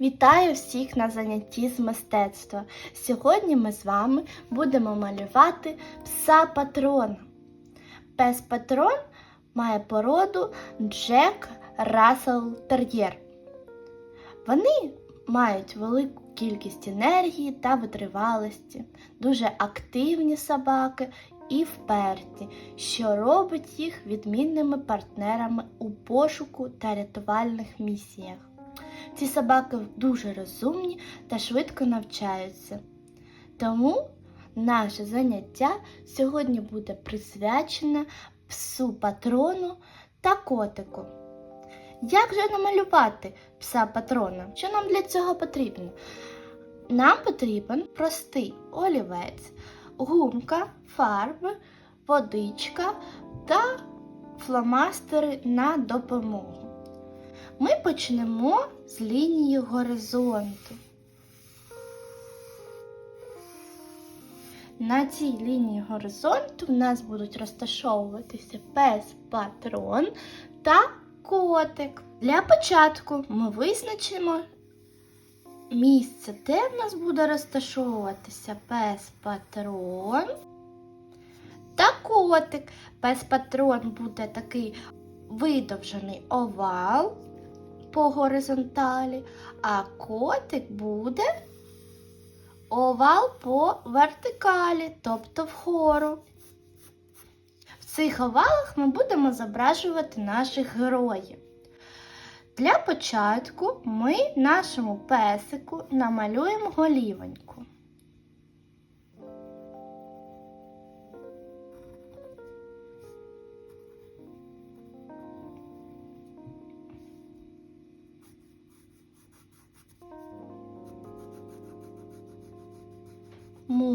Вітаю всіх на занятті з мистецтва. Сьогодні ми з вами будемо малювати пса патрона. Пес патрон має породу Джек Рассел Тер'єр. Вони мають велику кількість енергії та витривалості, дуже активні собаки і вперті, що робить їх відмінними партнерами у пошуку та рятувальних місіях. Ці собаки дуже розумні та швидко навчаються. Тому наше заняття сьогодні буде присвячене псу патрону та котику. Як же намалювати пса патрона? Що нам для цього потрібно? Нам потрібен простий олівець, гумка, фарби, водичка та фломастери на допомогу. Ми почнемо з лінії горизонту. На цій лінії горизонту в нас будуть розташовуватися пес патрон та котик. Для початку ми визначимо місце, де в нас буде розташовуватися пес патрон та котик. Пес патрон буде такий видовжений овал по горизонталі, а котик буде овал по вертикалі, тобто вгору. В цих овалах ми будемо зображувати наших героїв. Для початку ми нашому песику намалюємо голівоньку.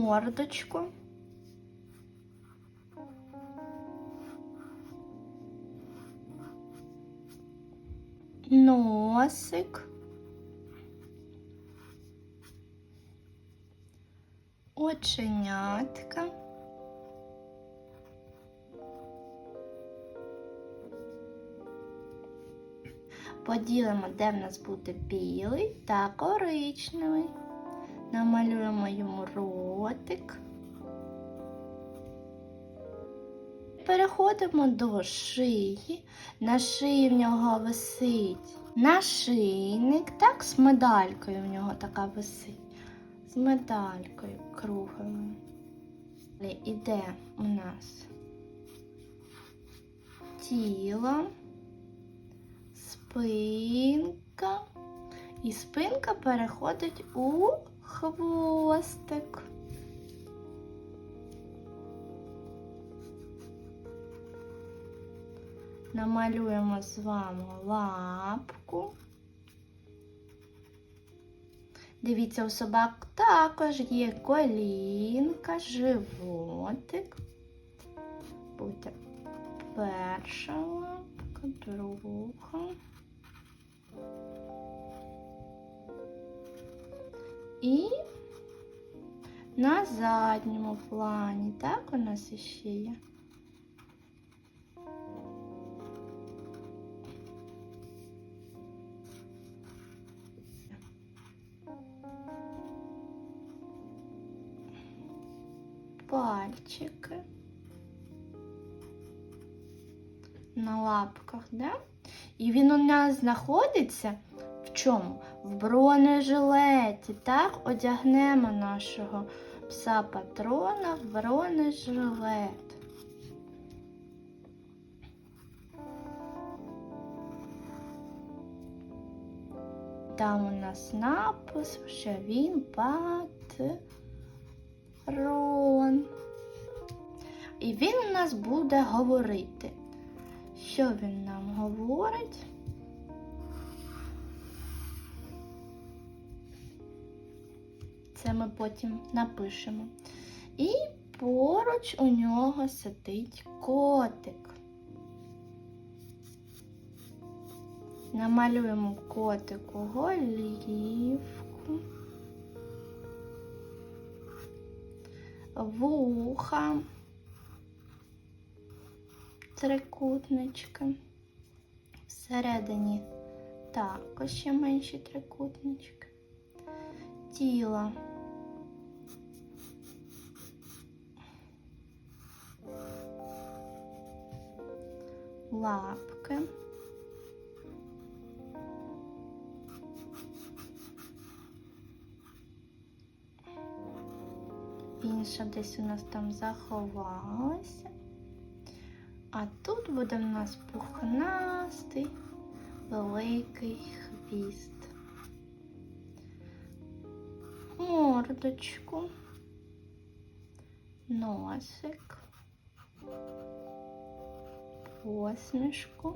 Мордочку. Носик. Оченятка. Поділимо, де в нас буде білий та коричневий. Намалюємо йому ротик. Переходимо до шиї. На шиї в нього висить нашийник, так, з медалькою в нього така висить. З медалькою круглою. Далі Іде у нас тіло, спинка. І спинка переходить у хвостик. Намалюємо з вами лапку. Дивіться, у собак також є колінка, животик. Буде перша лапка, друга. І на задньому плані, так у нас іще є. На лапках, да? І він у нас знаходиться в чому? В бронежилеті. Так, одягнемо нашого пса патрона в бронежилет. Там у нас напис, що він патрон. І він у нас буде говорити. Що він нам говорить? Це ми потім напишемо. І поруч у нього сидить котик. Намалюємо котику голівку, вуха, трикутнички, всередині також ще менші трикутнички. Тіло. Лапки. Інша десь у нас там заховалася. А тут буде в нас пухнастий великий хвіст. Мордочку, носик, посмішку.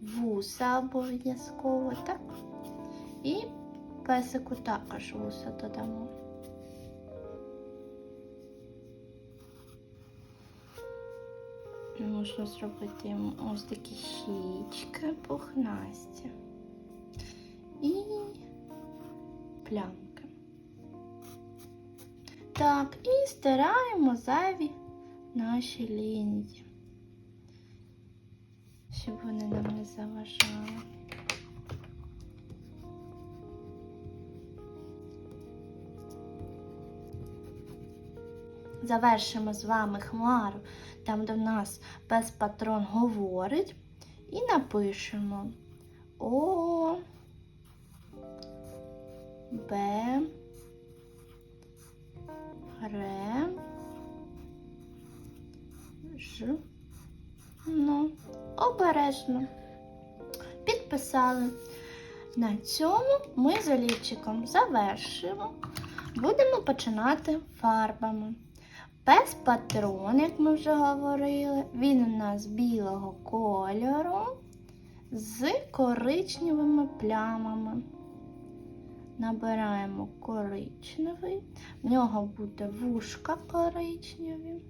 Вуса обов'язково, так? І песику також вуса додамо. Можна зробити йому ось такі щічки пухнасті і плямки. Так, і стираємо зайві наші лінії, щоб вони нам не заважали. Завершимо з вами хмару, там, де в нас без патрон говорить, і напишемо О, Б, Р, Ж, ну, обережно. Підписали. На цьому ми з олівчиком завершимо. Будемо починати фарбами. Без патрон, як ми вже говорили, він у нас білого кольору з коричневими плямами. Набираємо коричневий, в нього буде вушка коричневі.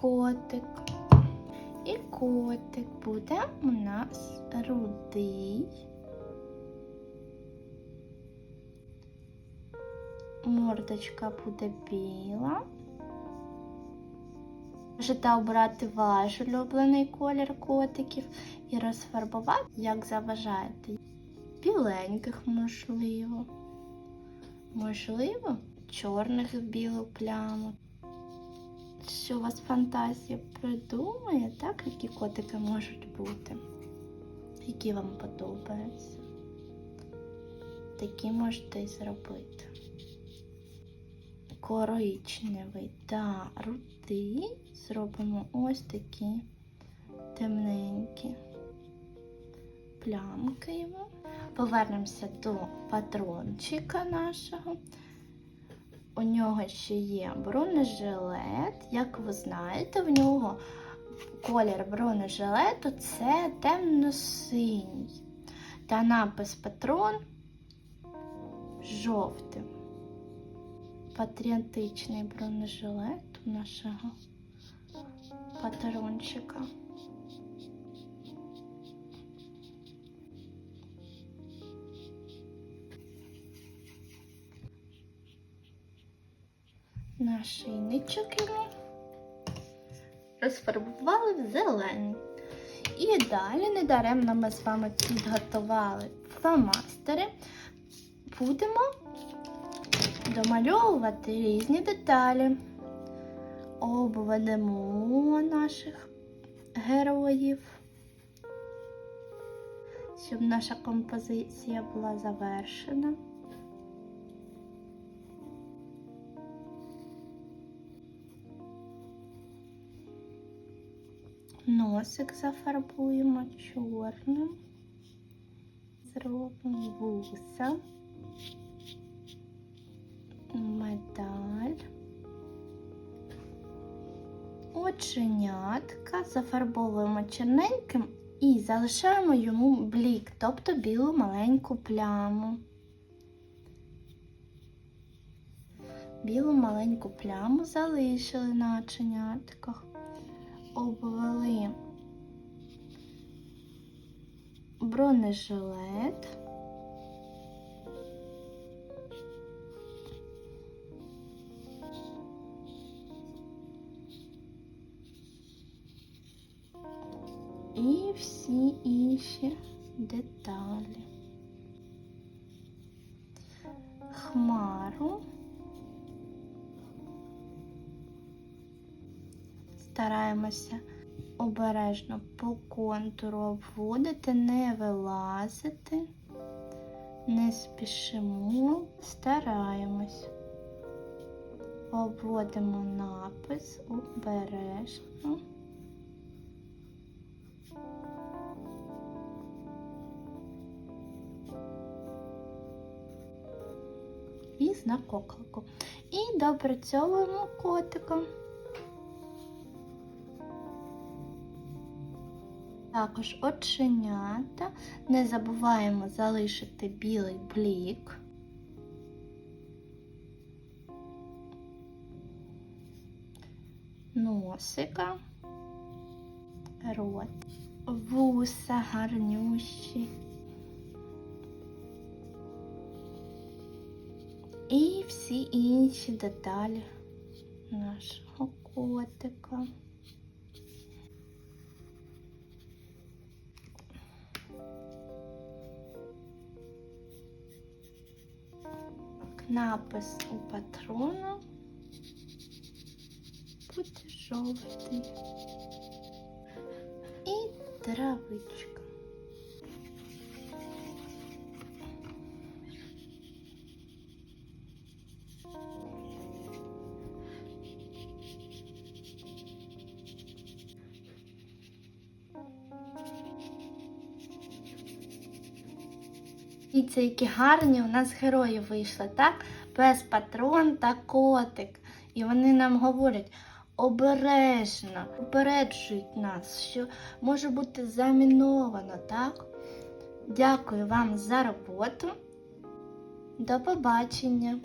Котик. І котик буде у нас рудий. Мордочка буде біла. Можете обрати ваш улюблений колір котиків і розфарбувати, як заважаєте. Біленьких, можливо. Можливо, чорних в білу пляму що у вас фантазія придумає, так, які котики можуть бути, які вам подобаються. Такі можете і зробити. Коричневий та рудий зробимо ось такі темненькі плямки. Повернемося до патрончика нашого. У нього ще є бронежилет. Як ви знаєте, в нього колір бронежилету це темно-синій. Та напис патрон жовтим. Патріотичний бронежилет у нашого патрончика. Нашийничок йому розфарбували в зелений. І далі, недаремно ми з вами підготували фломастери, будемо домальовувати різні деталі. Обведемо наших героїв, щоб наша композиція була завершена. Носик зафарбуємо чорним, зробимо вуса, медаль, оченятка. Зафарбовуємо черненьким і залишаємо йому блік, тобто білу маленьку пляму. Білу маленьку пляму залишили на оченятках обвели бронежилет. І всі інші деталі. Хмару. Стараємося обережно по контуру обводити, не вилазити, не спішимо, стараємось. Обводимо напис обережно. І знак оклику. І допрацьовуємо котиком. Також оченята. Не забуваємо залишити білий блік. Носика, рот, вуса гарнющі. І всі інші деталі нашого котика. Напис у патрона буде жовтий. І травичка. Дивіться, які гарні у нас герої вийшли, так? Пес патрон та котик. І вони нам говорять обережно, попереджують нас, що може бути заміновано, так? Дякую вам за роботу. До побачення!